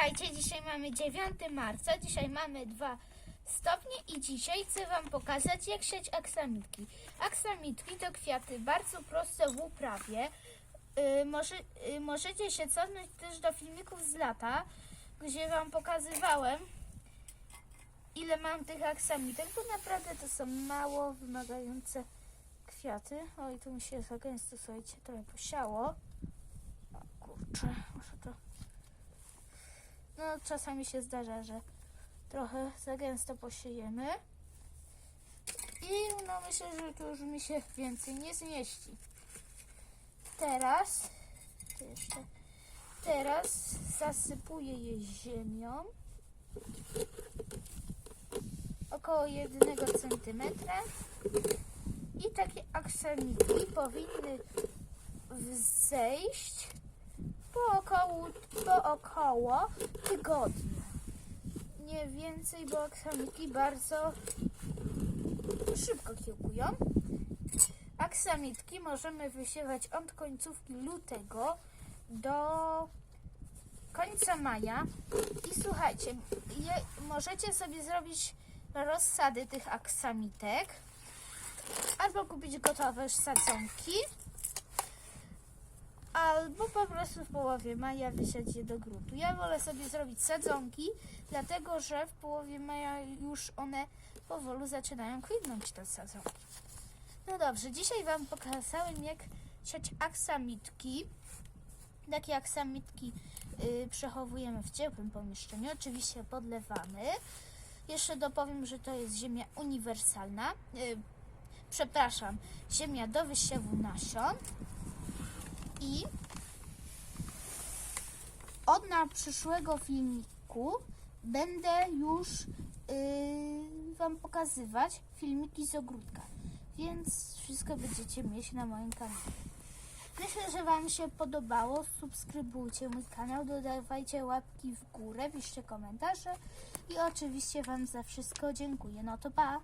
Witajcie, dzisiaj mamy 9 marca, dzisiaj mamy 2 stopnie i dzisiaj chcę Wam pokazać jak siać aksamitki. Aksamitki to kwiaty bardzo proste w uprawie. Yy, może, yy, możecie się cofnąć też do filmików z lata, gdzie Wam pokazywałem ile mam tych aksamitek, bo naprawdę to są mało wymagające kwiaty. Oj, tu mi się za gęsto, słuchajcie, trochę posiało. O kurczę, może to... No, czasami się zdarza, że trochę za gęsto posiejemy. I no myślę, że tu już mi się więcej nie zmieści. Teraz, jeszcze, teraz zasypuję je ziemią. Około jednego centymetra. I takie aksamiki powinny zejść po około, po około tygodnia. Nie więcej, bo aksamiki bardzo szybko kiełkują. Aksamitki możemy wysiewać od końcówki lutego do końca maja. I słuchajcie, je, możecie sobie zrobić rozsady tych aksamitek albo kupić gotowe sadzonki albo po prostu w połowie maja wysiać je do gruntu. Ja wolę sobie zrobić sadzonki, dlatego że w połowie maja już one powolu zaczynają kwitnąć te sadzonki. No dobrze, dzisiaj Wam pokazałem jak siać aksamitki. Takie aksamitki y, przechowujemy w ciepłym pomieszczeniu, oczywiście podlewamy. Jeszcze dopowiem, że to jest ziemia uniwersalna. Y, przepraszam, ziemia do wysiewu nasion. I od na przyszłego filmiku będę już yy, Wam pokazywać filmiki z ogródka, więc wszystko będziecie mieć na moim kanale. Myślę, że Wam się podobało. Subskrybujcie mój kanał, dodawajcie łapki w górę, piszcie komentarze i oczywiście Wam za wszystko dziękuję. No to pa!